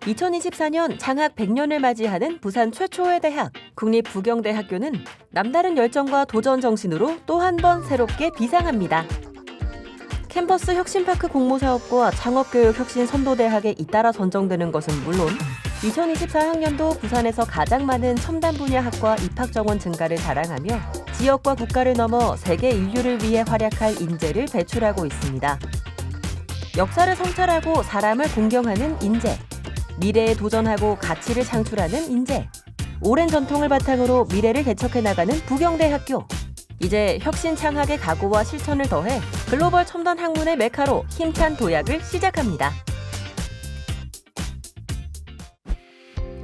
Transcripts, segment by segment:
2024년 장학 100년을 맞이하는 부산 최초의 대학 국립부경대학교는 남다른 열정과 도전 정신으로 또 한 번 새롭게 비상합니다. 캠퍼스 혁신파크 공모 사업과 창업교육 혁신 선도대학에 잇따라 선정되는 것은 물론 2024학년도 부산에서 가장 많은 첨단 분야 학과 입학 정원 증가를 자랑하며 지역과 국가를 넘어 세계 인류를 위해 활약할 인재를 배출하고 있습니다. 역사를 성찰하고 사람을 공경하는 인재, 미래에 도전하고 가치를 창출하는 인재, 오랜 전통을 바탕으로 미래를 개척해 나가는 부경대 학교. 이제 혁신 창학의 각오와 실천을 더해 글로벌 첨단 학문의 메카로 힘찬 도약을 시작합니다.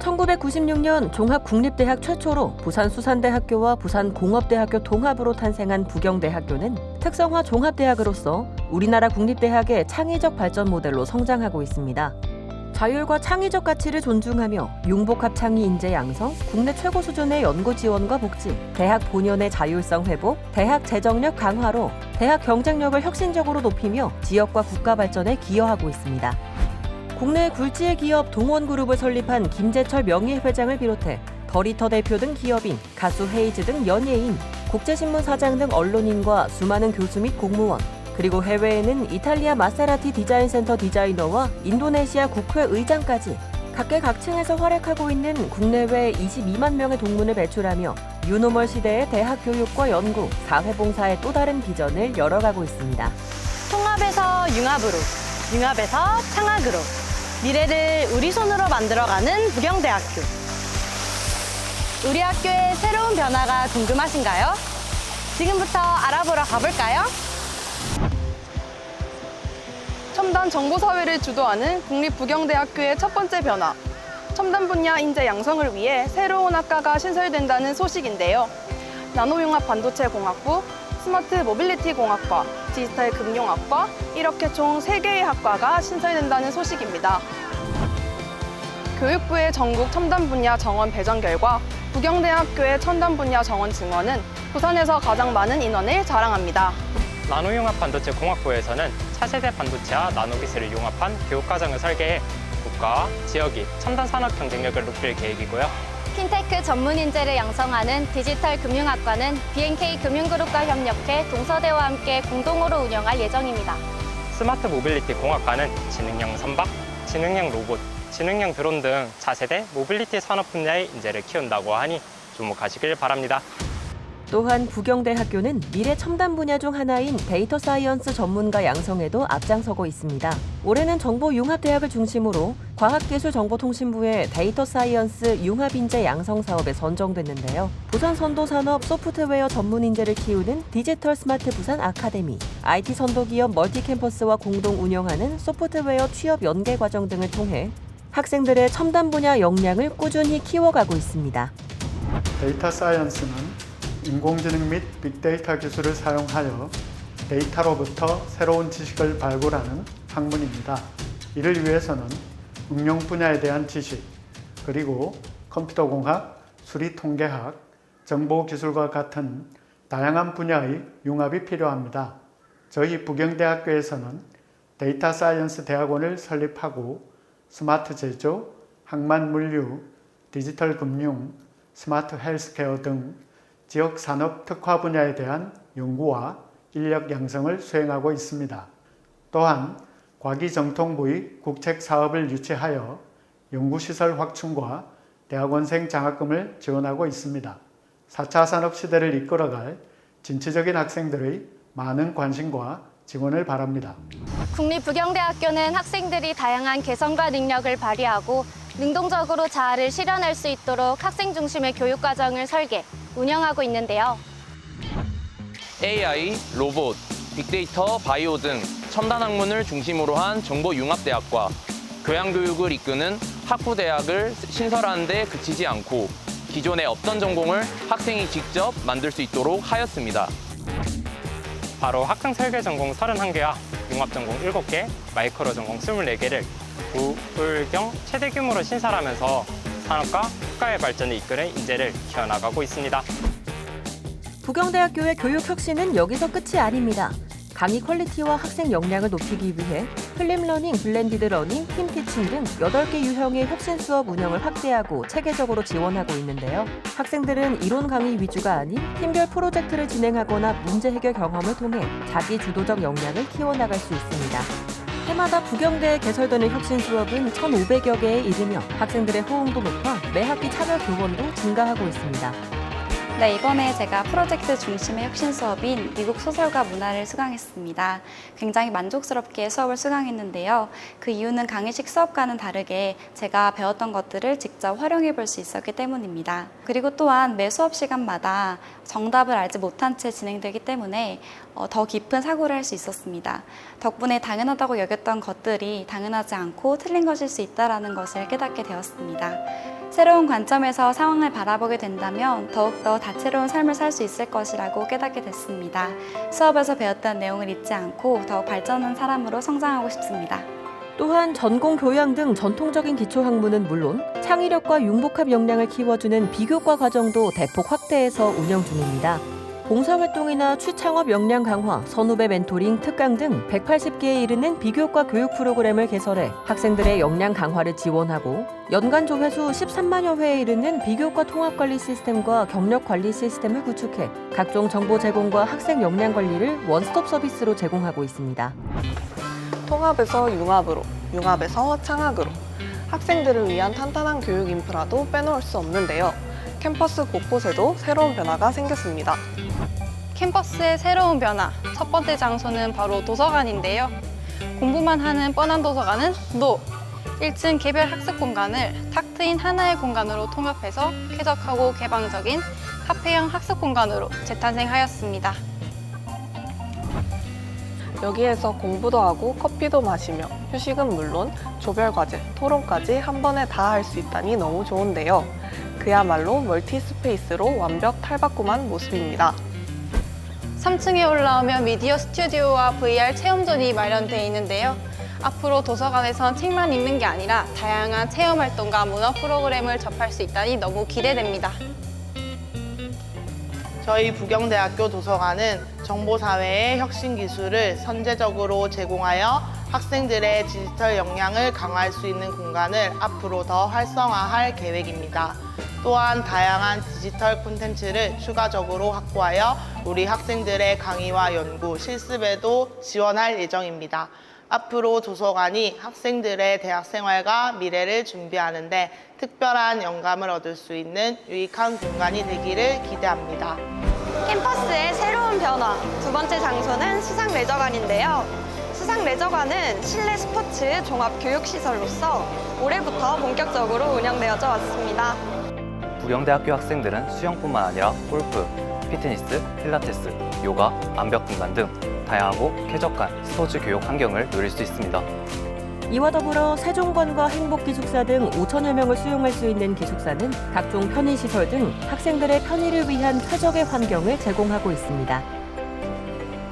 1996년 종합국립대학 최초로 부산수산대학교와 부산공업대학교 통합으로 탄생한 부경대학교는 특성화 종합대학으로서 우리나라 국립대학의 창의적 발전 모델로 성장하고 있습니다. 자율과 창의적 가치를 존중하며 융복합 창의 인재 양성, 국내 최고 수준의 연구 지원과 복지, 대학 본연의 자율성 회복, 대학 재정력 강화로 대학 경쟁력을 혁신적으로 높이며 지역과 국가 발전에 기여하고 있습니다. 국내 굴지의 기업 동원그룹을 설립한 김재철 명예회장을 비롯해 더리터 대표 등 기업인, 가수 헤이즈 등 연예인, 국제신문 사장 등 언론인과 수많은 교수 및 공무원, 그리고 해외에는 이탈리아 마세라티 디자인 센터 디자이너와 인도네시아 국회 의장까지 각계각층에서 활약하고 있는 국내외 22만 명의 동문을 배출하며 유노멀 시대의 대학 교육과 연구, 사회봉사의 또 다른 비전을 열어가고 있습니다. 통합에서 융합으로, 융합에서 창학으로 미래를 우리 손으로 만들어가는 부경대학교. 우리 학교의 새로운 변화가 궁금하신가요? 지금부터 알아보러 가볼까요? 첨단 정보사회를 주도하는 국립부경대학교의 첫 번째 변화. 첨단 분야 인재 양성을 위해 새로운 학과가 신설된다는 소식인데요. 나노융합 반도체 공학부, 스마트 모빌리티 공학과, 디지털 금융학과 이렇게 총 세개의 학과가 신설된다는 소식입니다. 교육부의 전국 첨단 분야 정원 배정 결과 부경대학교의 첨단 분야 정원 증원은 부산에서 가장 많은 인원을 자랑합니다. 나노융합 반도체 공학부에서는 차세대 반도체와 나노기술을 융합한 교육과정을 설계해 국가와 지역이 첨단 산업 경쟁력을 높일 계획이고요. 핀테크 전문 인재를 양성하는 디지털 금융학과는 BNK 금융그룹과 협력해 동서대와 함께 공동으로 운영할 예정입니다. 스마트 모빌리티 공학과는 지능형 선박, 지능형 로봇, 지능형 드론 등 차세대 모빌리티 산업 분야의 인재를 키운다고 하니 주목하시길 바랍니다. 또한 부경대학교는 미래 첨단 분야 중 하나인 데이터 사이언스 전문가 양성에도 앞장서고 있습니다. 올해는 정보융합대학을 중심으로 과학기술정보통신부의 데이터 사이언스 융합인재 양성 사업에 선정됐는데요. 부산 선도산업 소프트웨어 전문 인재를 키우는 디지털 스마트 부산 아카데미, IT 선도기업 멀티캠퍼스와 공동 운영하는 소프트웨어 취업 연계 과정 등을 통해 학생들의 첨단 분야 역량을 꾸준히 키워가고 있습니다. 데이터 사이언스는 인공지능 및 빅데이터 기술을 사용하여 데이터로부터 새로운 지식을 발굴하는 학문입니다. 이를 위해서는 응용 분야에 대한 지식, 그리고 컴퓨터 공학, 수리 통계학, 정보 기술과 같은 다양한 분야의 융합이 필요합니다. 저희 부경대학교에서는 데이터 사이언스 대학원을 설립하고 스마트 제조, 항만 물류, 디지털 금융, 스마트 헬스케어 등 지역 산업 특화 분야에 대한 연구와 인력 양성을 수행하고 있습니다. 또한 과기정통부의 국책 사업을 유치하여 연구시설 확충과 대학원생 장학금을 지원하고 있습니다. 4차 산업 시대를 이끌어갈 진취적인 학생들의 많은 관심과 지원을 바랍니다. 국립부경대학교는 학생들이 다양한 개성과 능력을 발휘하고 능동적으로 자아를 실현할 수 있도록 학생 중심의 교육 과정을 설계, 운영하고 있는데요. AI, 로봇, 빅데이터, 바이오 등 첨단 학문을 중심으로 한 정보융합대학과 교양교육을 이끄는 학부대학을 신설하는 데 그치지 않고 기존의 없던 전공을 학생이 직접 만들 수 있도록 하였습니다. 바로 학생 설계 전공 31개와 융합 전공 7개, 마이크로 전공 24개를 구울경 최대 규모로 신설하면서 산업과 국가의 발전을 이끄는 인재를 키워나가고 있습니다. 부경대학교의 교육 혁신은 여기서 끝이 아닙니다. 강의 퀄리티와 학생 역량을 높이기 위해 플립러닝, 블렌디드 러닝, 팀티칭 등 8개 유형의 혁신 수업 운영을 확대하고 체계적으로 지원하고 있는데요. 학생들은 이론 강의 위주가 아닌 팀별 프로젝트를 진행하거나 문제 해결 경험을 통해 자기 주도적 역량을 키워나갈 수 있습니다. 해마다 부경대에 개설되는 혁신 수업은 1,500여 개에 이르며 학생들의 호응도 높아 매 학기 참여 교원도 증가하고 있습니다. 네, 이번에 제가 프로젝트 중심의 혁신 수업인 미국 소설과 문화를 수강했습니다. 굉장히 만족스럽게 수업을 수강했는데요. 그 이유는 강의식 수업과는 다르게 제가 배웠던 것들을 직접 활용해 볼 수 있었기 때문입니다. 그리고 또한 매 수업 시간마다 정답을 알지 못한 채 진행되기 때문에 어, 더 깊은 사고를 할 수 있었습니다. 덕분에 당연하다고 여겼던 것들이 당연하지 않고 틀린 것일 수 있다는 것을 깨닫게 되었습니다. 새로운 관점에서 상황을 바라보게 된다면 더욱더 다채로운 삶을 살 수 있을 것이라고 깨닫게 됐습니다. 수업에서 배웠던 내용을 잊지 않고 더욱 발전한 사람으로 성장하고 싶습니다. 또한 전공 교양 등 전통적인 기초 학문은 물론 창의력과 융복합 역량을 키워주는 비교과 과정도 대폭 확대해서 운영 중입니다. 봉사활동이나 취창업 역량 강화, 선후배 멘토링, 특강 등 180개에 이르는 비교과 교육 프로그램을 개설해 학생들의 역량 강화를 지원하고 연간 조회수 13만여 회에 이르는 비교과 통합관리 시스템과 경력관리 시스템을 구축해 각종 정보 제공과 학생 역량 관리를 원스톱 서비스로 제공하고 있습니다. 통합에서 융합으로, 융합에서 창학으로 학생들을 위한 탄탄한 교육 인프라도 빼놓을 수 없는데요. 캠퍼스 곳곳에도 새로운 변화가 생겼습니다. 캠퍼스의 새로운 변화. 첫 번째 장소는 바로 도서관인데요. 공부만 하는 뻔한 도서관은 NO! 1층 개별 학습 공간을 탁 트인 하나의 공간으로 통합해서 쾌적하고 개방적인 카페형 학습 공간으로 재탄생하였습니다. 여기에서 공부도 하고 커피도 마시며 휴식은 물론 조별 과제, 토론까지 한 번에 다 할 수 있다니 너무 좋은데요. 그야말로 멀티 스페이스로 완벽 탈바꿈한 모습입니다. 3층에 올라오면 미디어 스튜디오와 VR 체험존이 마련되어 있는데요. 앞으로 도서관에선 책만 읽는 게 아니라 다양한 체험 활동과 문화 프로그램을 접할 수 있다니 너무 기대됩니다. 저희 부경대학교 도서관은 정보사회의 혁신 기술을 선제적으로 제공하여 학생들의 디지털 역량을 강화할 수 있는 공간을 앞으로 더 활성화할 계획입니다. 또한 다양한 디지털 콘텐츠를 추가적으로 확보하여 우리 학생들의 강의와 연구, 실습에도 지원할 예정입니다. 앞으로 도서관이 학생들의 대학 생활과 미래를 준비하는데 특별한 영감을 얻을 수 있는 유익한 공간이 되기를 기대합니다. 캠퍼스의 새로운 변화. 두 번째 장소는 수상레저관인데요. 수상레저관은 실내 스포츠 종합 교육시설로서 올해부터 본격적으로 운영되어져 왔습니다. 부경대학교 학생들은 수영뿐만 아니라 골프, 피트니스, 필라테스, 요가, 암벽 등반 등 다양하고 쾌적한 스포츠 교육 환경을 누릴 수 있습니다. 이와 더불어 세종관과 행복기숙사 등 5천여 명을 수용할 수 있는 기숙사는 각종 편의시설 등 학생들의 편의를 위한 최적의 환경을 제공하고 있습니다.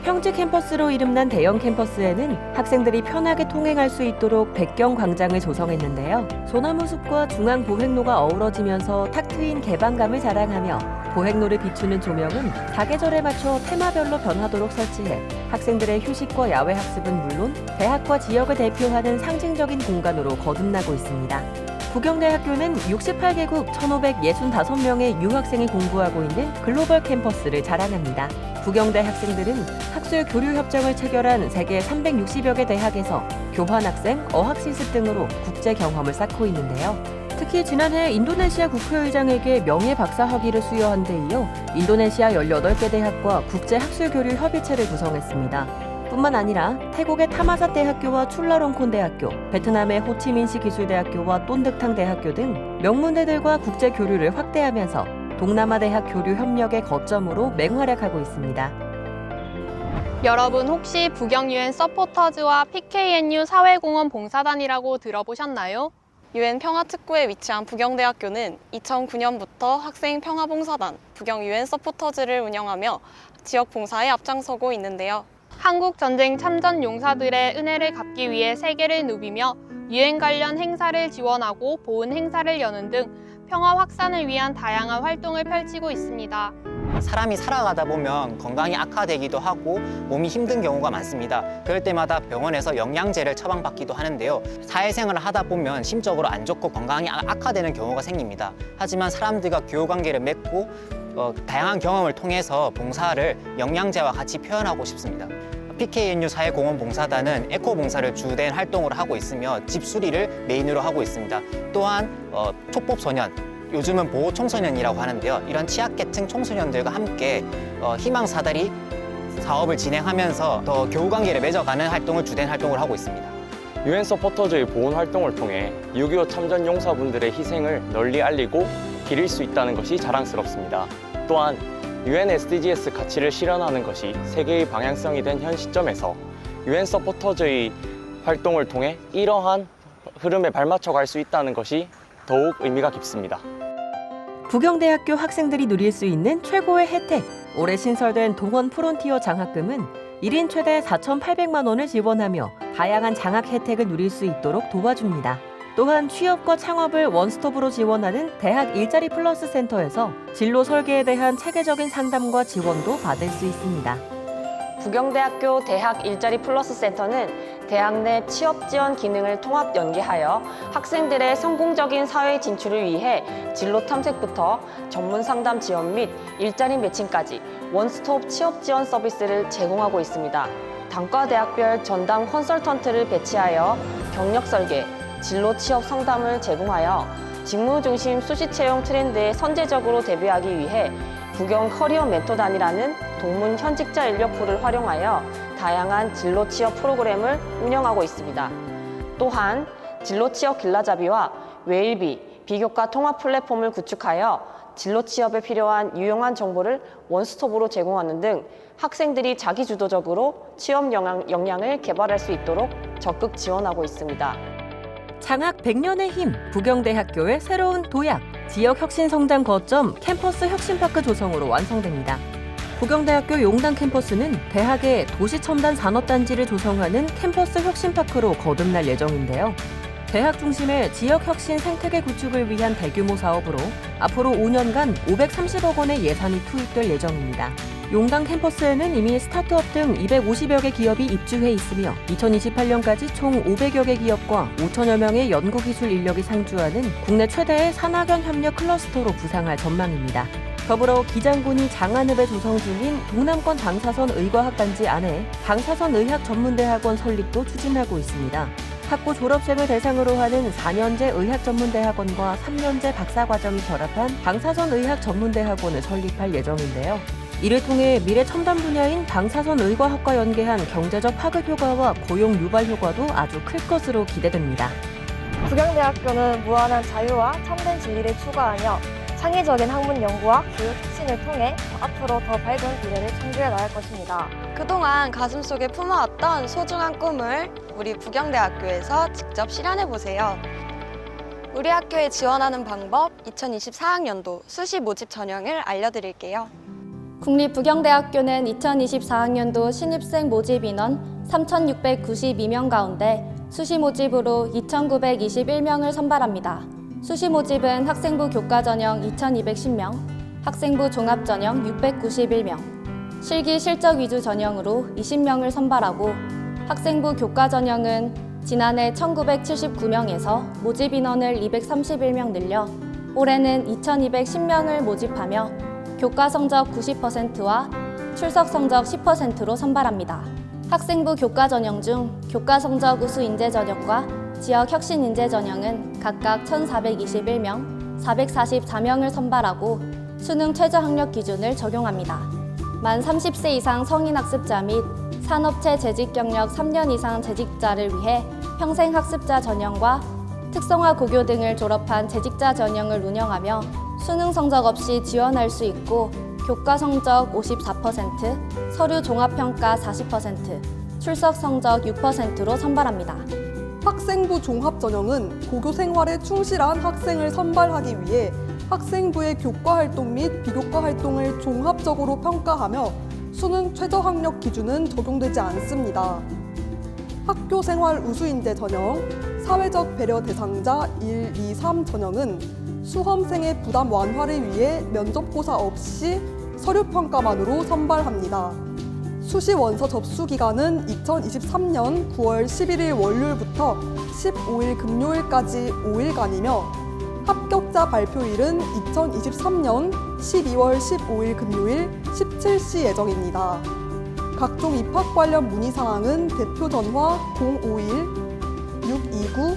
평지 캠퍼스로 이름난 대형 캠퍼스에는 학생들이 편하게 통행할 수 있도록 백경 광장을 조성했는데요. 소나무 숲과 중앙 보행로가 어우러지면서 탁 트인 개방감을 자랑하며 보행로를 비추는 조명은 사계절에 맞춰 테마별로 변하도록 설치해 학생들의 휴식과 야외 학습은 물론 대학과 지역을 대표하는 상징적인 공간으로 거듭나고 있습니다. 부경대학교는 68개국 1,565명의 유학생이 공부하고 있는 글로벌 캠퍼스를 자랑합니다. 부경대 학생들은 학술 교류 협정을 체결한 세계 360여 개 대학에서 교환학생, 어학실습 등으로 국제 경험을 쌓고 있는데요. 특히 지난해 인도네시아 국회의장에게 명예 박사 학위를 수여한 데 이어 인도네시아 18개 대학과 국제 학술 교류 협의체를 구성했습니다. 뿐만 아니라 태국의 타마사 대학교와 출라롱콘 대학교, 베트남의 호치민시 기술대학교와 똠득탕 대학교 등 명문대들과 국제 교류를 확대하면서 동남아 대학 교류 협력의 거점으로 맹활약하고 있습니다. 여러분 혹시 부경유엔 서포터즈와 PKNU 사회공헌 봉사단이라고 들어보셨나요? 유엔 평화특구에 위치한 부경대학교는 2009년부터 학생 평화봉사단 부경 유엔 서포터즈를 운영하며 지역 봉사에 앞장서고 있는데요. 한국 전쟁 참전 용사들의 은혜를 갚기 위해 세계를 누비며 유엔 관련 행사를 지원하고 보훈 행사를 여는 등 평화 확산을 위한 다양한 활동을 펼치고 있습니다. 사람이 살아가다 보면 건강이 악화되기도 하고 몸이 힘든 경우가 많습니다. 그럴 때마다 병원에서 영양제를 처방받기도 하는데요. 사회생활을 하다 보면 심적으로 안 좋고 건강이 악- 악화되는 경우가 생깁니다. 하지만 사람들과 교우 관계를 맺고 어, 다양한 경험을 통해서 봉사를 영양제와 같이 표현하고 싶습니다. PKNU 사회공헌봉사단은 에코봉사를 주된 활동을 하고 있으며 집수리를 메인으로 하고 있습니다. 또한 어, 촉법소년, 요즘은 보호청소년이라고 하는데요. 이런 취약계층 청소년들과 함께 어, 희망사다리 사업을 진행하면서 더 교우관계를 맺어가는 활동을 주된 활동을 하고 있습니다. 유엔 서포터즈의 보훈 활동을 통해 6.25 참전 용사분들의 희생을 널리 알리고 기릴 수 있다는 것이 자랑스럽습니다. 또한 유엔 SDGs 가치를 실현하는 것이 세계의 방향성이 된 현 시점에서 유엔 서포터즈의 활동을 통해 이러한 흐름에 발맞춰 갈 수 있다는 것이 더욱 의미가 깊습니다. 부경대학교 학생들이 누릴 수 있는 최고의 혜택. 올해 신설된 동원 프론티어 장학금은 1인 최대 4,800만 원을 지원하며 다양한 장학 혜택을 누릴 수 있도록 도와줍니다. 또한 취업과 창업을 원스톱으로 지원하는 대학 일자리 플러스 센터에서 진로 설계에 대한 체계적인 상담과 지원도 받을 수 있습니다. 부경대학교 대학 일자리 플러스 센터는 대학 내 취업 지원 기능을 통합 연계하여 학생들의 성공적인 사회 진출을 위해 진로 탐색부터 전문 상담 지원 및 일자리 매칭까지 원스톱 취업 지원 서비스를 제공하고 있습니다. 단과 대학별 전담 컨설턴트를 배치하여 경력 설계, 진로 취업 상담을 제공하여 직무 중심 수시 채용 트렌드에 선제적으로 대비하기 위해 부경 커리어 멘토단이라는 동문 현직자 인력풀을 활용하여 다양한 진로 취업 프로그램을 운영하고 있습니다. 또한 진로 취업 길라잡이와 웨일비, 비교과 통합 플랫폼을 구축하여 진로 취업에 필요한 유용한 정보를 원스톱으로 제공하는 등 학생들이 자기주도적으로 취업 역량, 역량을 개발할 수 있도록 적극 지원하고 있습니다. 장학 100년의 힘 부경대학교의 새로운 도약 지역 혁신 성장 거점 캠퍼스 혁신파크 조성으로 완성됩니다. 부경대학교 용당 캠퍼스는 대학의 도시 첨단 산업단지를 조성하는 캠퍼스 혁신파크로 거듭날 예정인데요. 대학 중심의 지역 혁신 생태계 구축을 위한 대규모 사업으로 앞으로 5년간 530억 원의 예산이 투입될 예정입니다. 용당 캠퍼스에는 이미 스타트업 등 250여 개 기업이 입주해 있으며 2028년까지 총 500여 개 기업과 5천여 명의 연구기술 인력이 상주하는 국내 최대의 산학연 협력 클러스터로 부상할 전망입니다. 더불어 기장군이 장안읍에 조성 중인 동남권 방사선 의과학 단지 안에 방사선 의학 전문대학원 설립도 추진하고 있습니다. 학부 졸업생을 대상으로 하는 4년제 의학전문대학원과 3년제 박사과정이 결합한 방사선 의학 전문대학원을 설립할 예정인데요. 이를 통해 미래 첨단 분야인 방사선 의과학과 연계한 경제적 파급 효과와 고용 유발 효과도 아주 클 것으로 기대됩니다. 부경대학교는 무한한 자유와 참된 진리를 추구하며 창의적인 학문 연구와 교육 혁신을 통해 앞으로 더 밝은 미래를 창조해 나갈 것입니다. 그동안 가슴속에 품어왔던 소중한 꿈을 우리 부경대학교에서 직접 실현해 보세요. 우리 학교에 지원하는 방법 2024학년도 수시 모집 전형을 알려드릴게요. 국립부경대학교는 2024학년도 신입생 모집 인원 3,692명 가운데 수시 모집으로 2,921명을 선발합니다. 수시 모집은 학생부 교과 전형 2,210명, 학생부 종합 전형 691명, 실기 실적 위주 전형으로 20명을 선발하고 학생부 교과 전형은 지난해 1979명에서 모집 인원을 231명 늘려 올해는 2,210명을 모집하며 교과 성적 90%와 출석 성적 10%로 선발합니다. 학생부 교과 전형 중 교과 성적 우수 인재 전형과 지역 혁신 인재 전형은 각각 1,421명, 444명을 선발하고 수능 최저 학력 기준을 적용합니다. 만 30세 이상 성인 학습자 및 산업체 재직 경력 3년 이상 재직자를 위해 평생 학습자 전형과 특성화 고교 등을 졸업한 재직자 전형을 운영하며 수능 성적 없이 지원할 수 있고 교과 성적 54%, 서류 종합평가 40%, 출석 성적 6%로 선발합니다. 학생부 종합 전형은 고교 생활에 충실한 학생을 선발하기 위해 학생부의 교과 활동 및 비교과 활동을 종합적으로 평가하며 수능 최저 학력 기준은 적용되지 않습니다. 학교 생활 우수인재 전형, 사회적 배려 대상자 1, 2, 3 전형은 수험생의 부담 완화를 위해 면접고사 없이 서류 평가만으로 선발합니다. 수시 원서 접수 기간은 2023년 9월 11일 월요일부터 15일 금요일까지 5일간이며 합격자 발표일은 2023년 12월 15일 금요일 17시 예정입니다. 각종 입학 관련 문의 사항은 대표 전화 051 629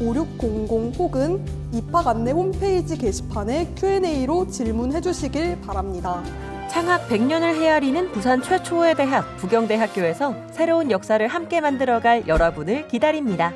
5600 혹은 입학 안내 홈페이지 게시판에 Q&A로 질문해 주시길 바랍니다. 창학 100년을 헤아리는 부산 최초의 대학 부경대학교에서 새로운 역사를 함께 만들어갈 여러분을 기다립니다.